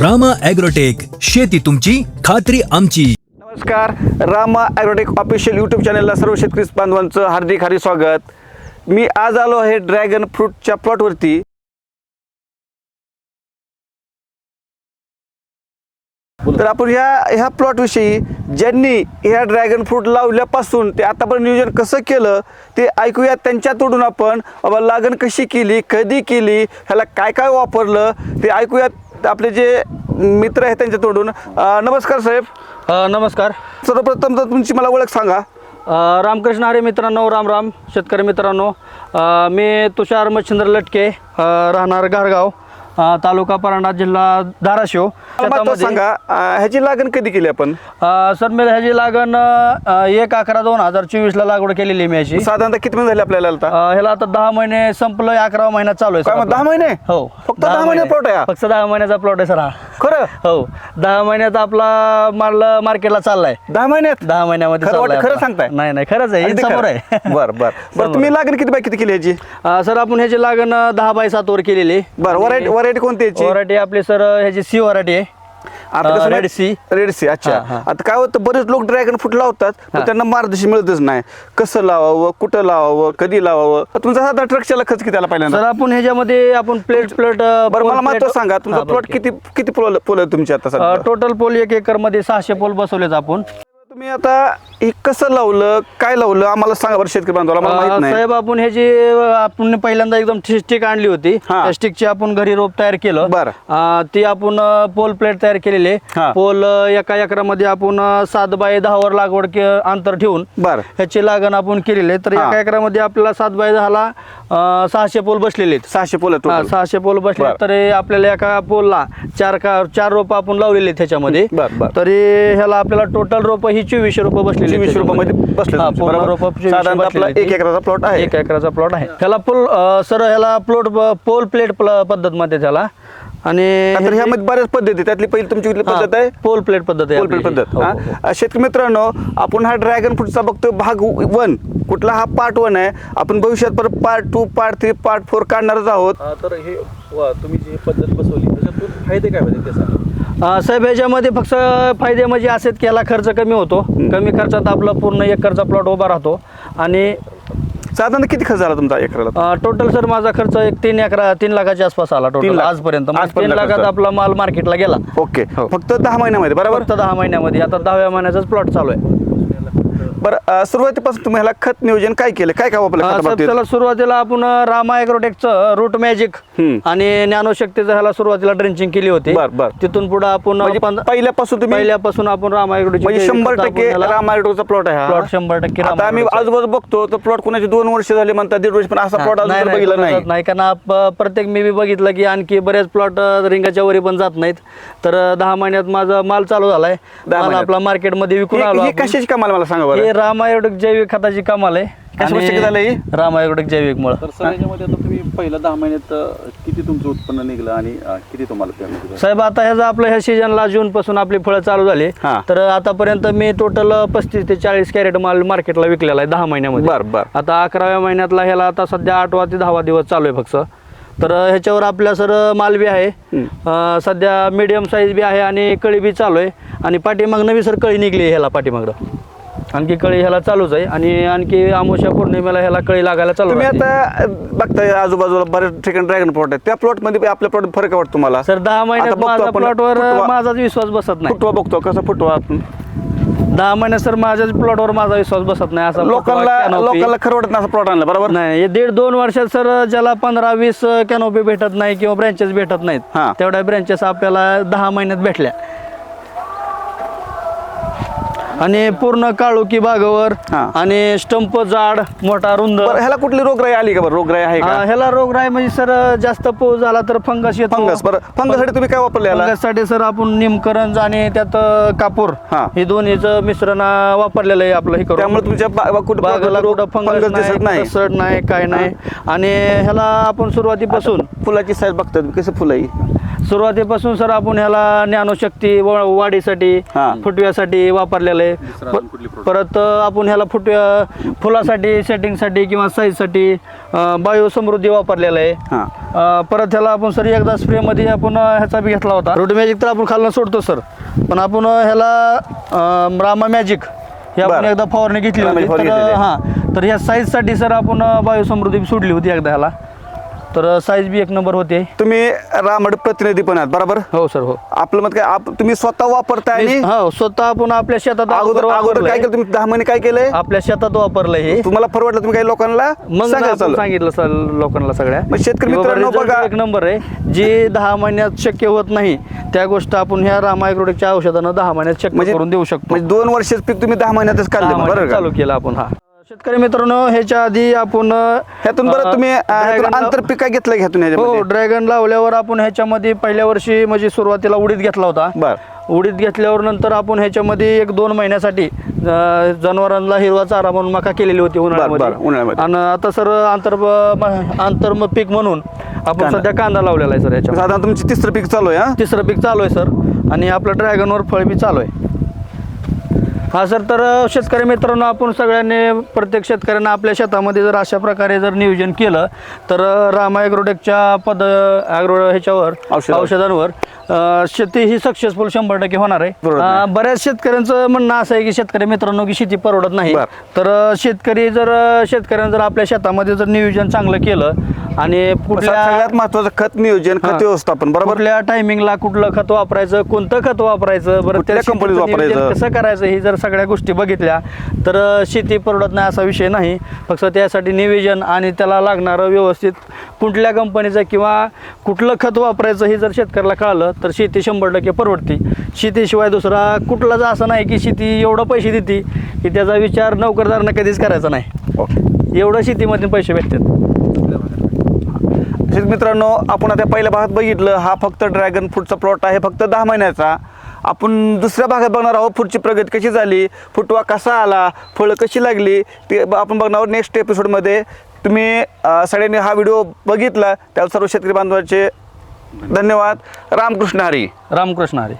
Rama agrotech शेती तुमची खात्री आमची. नमस्कार रामा ॲग्रोटेक ऑफिशियल यूट्यूब चॅनलला सर्व शेतकरी बांधवांचं हार्दिक हार्दिक स्वागत. मी आज आलो आहे ड्रॅगन फ्रूटच्या प्लॉटवरती तर आपण ह्या ह्या प्लॉटविषयी ज्यांनी ह्या ड्रॅगन फ्रूट लावल्यापासून ते आतापर्यंत नियोजन कसं केलं ते ऐकूया त्यांच्या तोडून आपण बाबा लागण कशी केली कधी केली ह्याला काय काय वापरलं ते ऐकूयात. आपले जे मित्र आहेत त्यांच्या तोडून. अं, नमस्कार साहेब. अ, नमस्कार. सर्वप्रथम तर तुमची मला ओळख सांगा. अ, रामकृष्ण हरे मित्रांनो राम राम शेतकरी मित्रांनो. अ, मी तुषार मच्छिंद्र लटके अ, राहणार गारगाव. अ, तालुका परांडा जिल्हा धाराशिव. मला तो शेतामध्ये- सांगा. अं, ह्याची लागण कधी केली आपण? अ, सर मी ह्याची लागण अ, एक अकरा दोन हजार चोवीसला लागवड केलेली आहे मी याची साधारणतः किती महिने झाले आपल्याला आता? अ, ह्याला आता दहा महिने संपलं अकरा महिना चालू आहे काय सर मग, आपला. दहा महिने? हो. फक्त दहा महिने प्लॉट आहे हा? फक्त दहा महिन्याचा प्लॉट आहे सर हा. खरं? हो. दहा महिन्यात आपला माल मार्केटला चाललाय. दहा महिन्यात? दहा महिन्यामध्ये खरं चाललाय वाटतं- खरं आपला. सांगताय? नाही नाही खरंच आहे. हे अगदी समोर खरं. आहे. बर बर. बरं. तुम्ही लागण किती बाय किती केली ह्याची? अ, सर आपण ह्याची लागण अ, दहा बाय सात वर केलेली. बरं व्हरायटी व्हरायटी कोणती याची? व्हरायटी आपली सर ह्याची सी व्हरायटी आहे. अ, कसं रेड सी रेड सी अच्छा. हा, हा. आता काय होतं बरेच लोक ड्रॅगन फ्रूट लावतात पण हा. त्यांना मार्गदर्शन मिळतच नाही. कसं लावावं कुठं लावावं कधी लावावं? तुमचा साधा ट्रकच्याला खर्च किती आला सर पहिल्यांदा आपण ह्याच्यामध्ये आपण प्लेट प्लेट बरं मला महत्त्व सांगा तुमचा प्लॉट किती किती पोल पोल आहे तुमची आता सध्या? टोटल पोल एक एकरमध्ये सहाशे पोल बसवलेत आपण. तुम्ही आता हे कसं लावलं काय लावलं आम्हाला सांगा बरं शेतकरी बांधवाला मला माहीत नाही साहेब आपण ह्याची अ, आपण पहिल्यांदा एकदम स्टिक आणली होती हा. त्या स्टिकची आपण घरी रोप तयार केलं बरं. अ, ती आपण पोल प्लेट तयार केलेली हा. आहे पोल अ, एका एकरामध्ये आपण अ, सात बाय दहावर लागवड के अंतर ठेवून बरं ह्याची लागण आपण केलेली आहे तर हा. एका एकरामध्ये आपल्याला सात बाय दहाला अ, सहाशे पोल बसलेले आहेत सहाशे पोल हा. सहाशे पोल बसले बरं. तरी आपल्याला एका पोलला चार का चार रोप आपण लावलेली आहेत त्याच्यामध्ये बरं, बरं. तरी ह्याला आपल्याला टोटल रोप ही चोवीसशे रुपये बसलेली चोवीसशे रुपयामध्ये. बसले हा, तुमचे, पूर्ण बरोबर? रोपं 24 साधारणतः आपला बसलेली एक. एकराचा प्लॉट आहे एक एकराचा प्लॉट आहे ह्याला पोल सर ह्याला प्लॉट पोल प्लेट पद्धत मध्ये त्याला आणि तर ह्यामध्ये बऱ्याच पद्धती आहेत. त्यातली पहिली तुमची कुठली पद्धत आहे पोल प्लेट पद्धत आहे पोल प्लेट आपली. पद्धत हो, हा? हो, हो. शेतकरी मित्रांनो आपण हा ड्रॅगन फ्रूटचा बघतो भाग वन कुठला हा पार्ट वन आहे आपण भविष्यात परत part two part three part four काढणारच आहोत तर हे वा, तुम्ही जी पद्धत बसवली त्याच्यातून फायदे काय होते ते सांगा साहेब ह्याच्यामध्ये फक्त फायदे म्हणजे असेच की याला खर्च कमी होतो. कमी खर्चात आपला पूर्ण एकरचा प्लॉट उभा राहतो. आणि साधारण किती खर्च झाला तुमचा एकराला? टोटल सर माझा खर्च एक तीन एकरा तीन लाखाच्या आसपास आला टोटल. आजपर्यंत. म्हणजे आजपर्यंत तीन लाखात. आपला माल मार्केटला गेला. ओके. हो. फक्त दहा महिन्यामध्ये बरोबर? फक्त दहा महिन्यामध्ये. आता दहाव्या महिन्याचाच प्लॉट चालू आहे. बरं सुरुवातीपासून तुम्ही ह्याला खत नियोजन काय केलं काय काय वापरलं? त्याला सुरुवातीला आपण रामा ॲग्रोटेकचं रूट मॅजिक. आणि ज्ञानशक्तीचं ह्याला सुरुवातीला ड्रेंचिंग केली होती. तिथून पुढे आपण म्हणजे पंध- पहिल्यापासून तुम्ही पहिल्यापासून आपण रामा ॲग्रोटेक म्हणजे शंभर टक्के रामायडोचा प्लॉट आहे हा. प्लॉट शंभर टक्के आम्ही रामा आजूबाजू बघतो तर प्लॉट कोणाचे दोन वर्ष झाले म्हणतात दीड वर्ष पण असा प्लॉट अजून बघितला नाही नाही कारण आप- प्रत्येक मी बी बघितलं की आणखी बरेच प्लॉट रिंगाच्या वरी पण जात नाहीत तर दहा महिन्यात माझा माल चालू झालाय माल. आपला मार्केटमध्ये विकून आलो आपण. कशाची कमाल मला सांगा बरं हे रामायोडिक जैविक खताची कमाल आहे. झालं हे? रामायोडिक जैविक मुळे. तर सर याच्यामध्ये आता तुम्ही पहिल्या दहा महिन्यात अ, किती तुमचं उत्पन्न निघलं आणि अ, किती तुम्हाला पेमेंट? साहेब आता ह्याचा आपलं ह्या सीजनला जून पासून आपली फळं चालू झाली. हा. तर आतापर्यंत मी टोटल पस्तीस ते चाळीस कॅरेट माल मार्केटला विकलेला आहे दहा महिन्यामध्ये. बर बर. आता अकराव्या महिन्यातला ह्याला आता सध्या आठवा ते दहावा दिवस चालू आहे फक्त. तर ह्याच्यावर आपल्या सर माल बी आहे. अं, सध्या मीडियम साईज बी आहे आणि कळी बी चालू आहे. आणि पाठीमागनं बी सर कळी निघली आहे ह्याला पाठीमागनं आणखी कळी ह्याला चालूच आहे आणि आणखी अमावस्या पौर्णिमेला ह्याला कळी लागायला चालू तुम्ही राहते. आता बघताय आजूबाजूला बरेच ठिकाणी ड्रॅगन प्लॉट आहेत. त्या प्लॉटमध्ये आपल्या प्लॉट फरक वाटतो तुम्हाला? सर दहा महिन्यात बघतो माझा आपण. प्लॉटवर फुटवा- माझाच विश्वास बसत नाही. फुटवा बघतो. कसं फुटवा आपण? दहा महिन्यात सर माझ्याच प्लॉटवर माझा विश्वास बसत नाही. असा लोकांना canopy. लोकांना खरं वाटत नाही असं प्लॉट आणला बरोबर? नाही हे दीड दोन वर्षात सर ज्याला पंधरा वीस कॅनोपी भेटत नाही किंवा ब्रँचेस भेटत नाहीत हा. तेवढ्या ब्रँचेस आपल्याला दहा महिन्यात भेटल्या. आणि पूर्ण काळोखी बागावर हा. आणि स्टंप जाड मोठा रुंद. बरं ह्याला कुठली रोगराई आली का बरं? रोगराई आहे हा, का? ह्याला रोगराई म्हणजे सर जास्त पाऊस झाला तर फंगस येतो. फंगस बरं. फंगससाठी तुम्ही काय वापरले याला? फंगससाठी सर आपण निमकरंज आणि त्यात अ, कापूर. हा. हे दोन्हीचं मिश्रण अ, वापरलेलं आहे आपलं हे करून. त्यामुळे तुमच्या बा- बा- कुठं बागाला रोग- कुठं फंगस दिसत नाही. नाही सड नाही काय नाही. आणि ह्याला आपण सुरुवातीपासून फुलाची साईज बघतात कसं फुलं आहे? सुरुवातीपासून सर आपण ह्याला ज्ञानशक्ती वा- वाढीसाठी हा. फुटव्यासाठी वापरलेलं आहे. प- परत अ, आपण ह्याला फुटव्या फुलासाठी सेटिंगसाठी किंवा साईजसाठी बायो समृद्धी वापरलेलं आहे. हां. अं, परत ह्याला आपण सर एकदा स्प्रेमध्ये आपण अं, ह्याचा बी घेतला होता. रोड मॅजिक तर आपण खालनं सोडतो सर. पण आपण अं, ह्याला अं, रामा मॅजिक हे आपण बरं. एकदा फवारणी घेतली रामा होती. तर घेतलेली आहे. हां. तर ह्या साईजसाठी सर आपण अं, बायोसमृद्धी बी सोडली होती एकदा ह्याला. तर साईज बी एक नंबर होते. तुम्ही रामड प्रतिनिधी पण आहात बरोबर? हो सर हो. आपलं मत काय आप- तुम्ही स्वतः वापरताय आणि हो स्वतः आपण आपल्या शेतात अगोदर अगोदर वापरलंय. काय केलं तुम्ही दहा महिने काय केलंय? आपल्या शेतात वापरलंय हे. तुम्हाला परवडलं तुम्ही काही लोकांना मग सांगायला आपण चालू सांगितलं सर लोकांना सगळ्या. मग शेतकरी की बाबा मित्रांनो result बघा. एक नंबर आहे. जे दहा महिन्यात शक्य होत नाही त्या गोष्ट आपण ह्या रामायग्रोटिकच्या औषधानं दहा महिन्यात शक्य करून देऊ शकतो. म्हणजे दोन वर्षाचं पीक तुम्ही दहा महिन्यातच दहा काढले महिन्यात बरोबर चालू? केलं आपण हा. शेतकरी मित्रांनो ह्याच्या आधी आपण ह्यातून बरं तुम्ही ह्यातून आंतर पीक काय घेतलं ह्यातून हो ड्रॅगन लावल्यावर आपण ह्याच्यामध्ये पहिल्या वर्षी म्हणजे सुरुवातीला उडीद घेतला होता. बर. उडीद घेतल्यावर नंतर आपण ह्याच्यामध्ये एक दोन महिन्यासाठी जनावरांना हिरवा चारा म्हणून मका केलेली होती उन्हाळ्यामध्ये. उन्हाळ्यामध्ये. आणि आता सर आंतर आंतर पीक म्हणून आपण. सध्या कांदा लावलेला आहे सर ह्याच्या साधारण तुमची तिसरं पीक चालू आहे हा? तिसरं पीक चालू आहे सर. आणि आपलं ड्रॅगनवर फळ बी चालू आहे. हा सर तर शेतकरी मित्रांनो आपण सगळ्यांनी प्रत्येक शेतकऱ्यांना आपल्या शेतामध्ये जर अशा प्रकारे जर नियोजन केलं तर रामा ॲग्रोटेकच्या पद ॲग्रो ह्याच्यावर औषधावर. अ, शेती ही सक्सेसफुल शंभर टक्के होणार आहे बरोबर. अ, बऱ्याच शेतकऱ्यांचं म्हणणं असं आहे की शेतकरी मित्रांनो की शेती परवडत नाही बर. तर अ, शेतकरी जर अ, शेतकऱ्यांनी जर आपल्या शेतामध्ये जर नियोजन चांगलं केलं आणि कुठल्या सगळ्यात महत्वाचं खत नियोजन खत. व्यवस्थापन बरोबर कुठल्या टायमिंगला कुठलं खत वापरायचं कोणतं खत वापरायचं बरं त्या शेतीचं नियोजन वापरायचं? कसं करायचं ही जर सगळ्या गोष्टी बघितल्या तर अं, शेती परवडत नाही असा विषय नाही फक्त त्यासाठी नियोजन आणि त्याला लागणारं व्यवस्थित कुठल्या कंपनीचं किंवा कुठलं खत वापरायचं हे जर शेतकऱ्याला कळलं तर शेती शंभर टक्के परवडते. शेतीशिवाय दुसरा कुठलाच असं नाही की शेती एवढं पैसे देते की त्याचा विचार नोकरदारांना कधीच करायचा नाही. ओके. एवढं शेतीमधून पैसे भेटतात. मित्रांनो आपण आता पहिल्या भागात बघितलं हा फक्त ड्रॅगन फ्रूटचा प्लॉट आहे फक्त दहा महिन्याचा. आपण दुसऱ्या भागात बघणार आहोत पुढची प्रगती कशी झाली फुटवा कसा आला फळं कशी लागली ते आपण बघणार आहोत नेक्स्ट एपिसोडमध्ये तुम्ही सगळ्यांनी हा व्हिडिओ बघितला त्यावर सर्व शेतकरी बांधवांचे धन्यवाद. रामकृष्ण हरी. रामकृष्ण हरी.